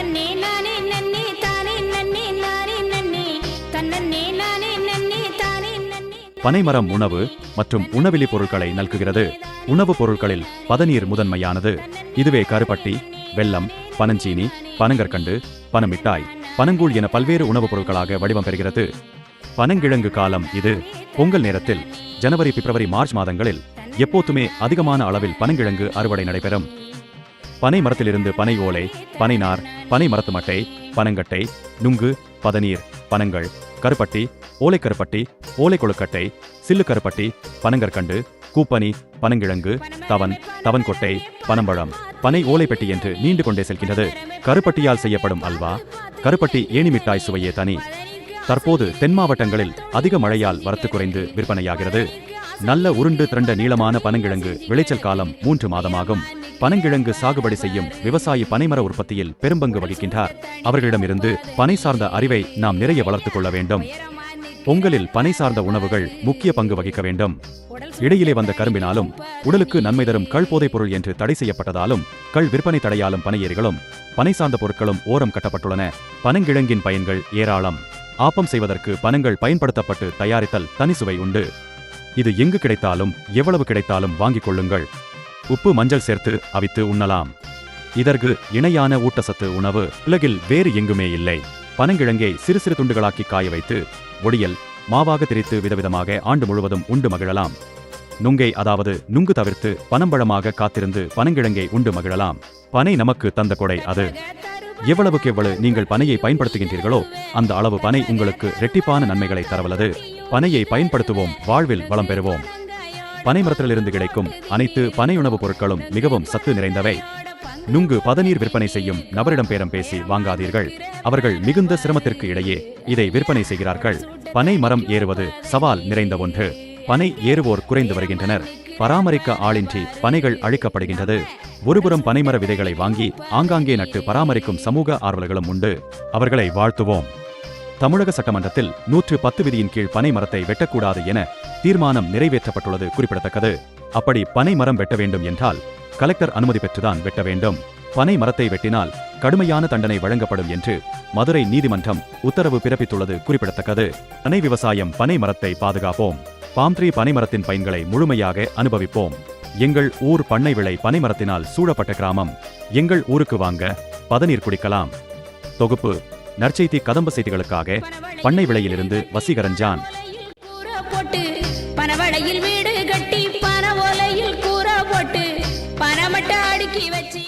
தன்னே நானே நன்னே தானே நன்னே நானே நன்னே. தன்னே நானே நன்னே தானே நன்னே. பனைமரம் உணவு மற்றும் உணவிலி பொருட்களை நல்குகிறது. உணவுப் பொருட்களில் பதநீர் முதன்மையானது. இதுவே கருப்பட்டி வெல்லம் பனஞ்சீனி பனங்கற்கண்டு பனமிட்டாய் பனங்கூழ் என பல்வேறு உணவுப் பொருட்களாக வடிவம் பெறுகிறது. பனங்கிழங்கு காலம் இது. பொங்கல் நேரத்தில் ஜனவரி பிப்ரவரி மார்ச் மாதங்களில் எப்போதுமே அதிகமான அளவில் பனங்கிழங்கு அறுவடை நடைபெறும். பனை மரத்திலிருந்து பனை ஓலை பனை நார் பனை மரத்து மட்டை பனங்கட்டை நுங்கு பதநீர் பனங்கள் கருப்பட்டி ஓலைக்கருப்பட்டி ஓலை கொழுக்கட்டை சில்லு கருப்பட்டி பனங்கற்கண்டு கூப்பனி பனங்கிழங்கு தவன் தவன்கொட்டை பனம்பழம். பனை ஓலை பெட்டி என்று நீண்டு கொண்டே செல்கின்றது. கருப்பட்டியால் செய்யப்படும் அல்வா கருப்பட்டி ஏணி மிட்டாய் சுவையே தனி. தற்போது தென் மாவட்டங்களில் அதிக மழையால் வரத்து குறைந்து விற்பனையாகிறது. நல்ல உருண்டு திரண்ட நீளமான பனங்கிழங்கு விளைச்சல் காலம் மூன்று மாதமாகும். பனங்கிழங்கு சாகுபடி செய்யும் விவசாயி பனைமர உற்பத்தியில் பெரும்பங்கு வகிக்கின்றார். அவர்களிடமிருந்து பனை சார்ந்த அறிவை நாம் நிறைய வளர்த்துக் கொள்ள வேண்டும். பொங்கலில் பனை சார்ந்த உணவுகள் முக்கிய பங்கு வகிக்க வேண்டும். இடையிலே வந்த கரும்பினாலும் உடலுக்கு நன்மை தரும் கள் போதைப் பொருள் என்று தடை செய்யப்பட்டதாலும் கள் விற்பனை தடையாலும் பனையேறிகளும் பனை சார்ந்த பொருட்களும் ஓரம் கட்டப்பட்டுள்ளன. பனங்கிழங்கின் பயன்கள் ஏராளம். ஆப்பம் செய்வதற்கு பனங்கள் பயன்படுத்தப்பட்டு தயாரித்தல் தனி சுவை உண்டு. இது எங்கு கிடைத்தாலும் எவ்வளவு கிடைத்தாலும் வாங்கிக் கொள்ளுங்கள். உப்பு மஞ்சள் சேர்த்து அவித்து உண்ணலாம். இதற்கு இணையான ஊட்டச்சத்து உணவு. உலகில் வேறு எங்குமே இல்லை. பனங்கிழங்கை சிறு சிறு துண்டுகளாக்கி காய வைத்து ஒடியல் மாவாக திரித்து விதவிதமாக ஆண்டு முழுவதும் உண்டு மகிழலாம். நுங்கை அதாவது நுங்கு தவிர்த்து பனம்பழமாக காத்திருந்து பனங்கிழங்கை உண்டு மகிழலாம். பனை நமக்கு தந்த கொடை அது. எவ்வளவுக்கு எவ்வளவு நீங்கள் பனையை பயன்படுத்துகின்றீர்களோ அந்த அளவு பனை உங்களுக்கு ரெட்டிப்பான நன்மைகளை தரவல்லது. பனையை பயன்படுத்துவோம் வாழ்வில் வளம் பெறுவோம். பனை மரத்திலிருந்து கிடைக்கும் அனைத்து பனை உணவுப் பொருட்களும் மிகவும் சத்து நிறைந்தவை. நுங்கு பதநீர் விற்பனை செய்யும் நபரிடம் பேரம் பேசி வாங்காதீர்கள். அவர்கள் மிகுந்த சிரமத்திற்கு இடையே இதை விற்பனை செய்கிறார்கள். பனை மரம் ஏறுவது சவால் நிறைந்த ஒன்று. பனை ஏறுவோர் குறைந்து வருகின்றனர். பராமரிக்க ஆளின்றி பனைகள் அழிக்கப்படுகின்றது. ஒருபுறம் பனைமர விதைகளை வாங்கி ஆங்காங்கே நட்டு பராமரிக்கும் சமூக ஆர்வலர்களும் உண்டு. அவர்களை வாழ்த்துவோம். தமிழக சட்டமன்றத்தில் நூற்று பத்து விதியின் கீழ் பனை மரத்தை வெட்டக்கூடாது என தீர்மானம் நிறைவேற்றப்பட்டுள்ளது குறிப்பிடத்தக்கது. அப்படி பனை மரம் வெட்ட வேண்டும் என்றால் கலெக்டர் அனுமதி பெற்றுதான் வெட்ட வேண்டும். பனை மரத்தை வெட்டினால் கடுமையான தண்டனை வழங்கப்படும் என்று மதுரை நீதிமன்றம் உத்தரவு பிறப்பித்துள்ளது குறிப்பிடத்தக்கது. பனை விவசாயம் பனை மரத்தை பாதுகாப்போம். பாம்ட்ரீ பனைமரத்தின் பயன்களை முழுமையாக அனுபவிப்போம். எங்கள் ஊர் பண்ணை விளை பனைமரத்தினால் சூழப்பட்ட கிராமம். எங்கள் ஊருக்கு வாங்க பதநீர் குடிக்கலாம். தொகுப்பு நற்செய்தி கதம்ப செய்திகளுக்காக பண்ணை விளையிலிருந்து வசீகரன் ஜான். ஒதுக்கி வச்சு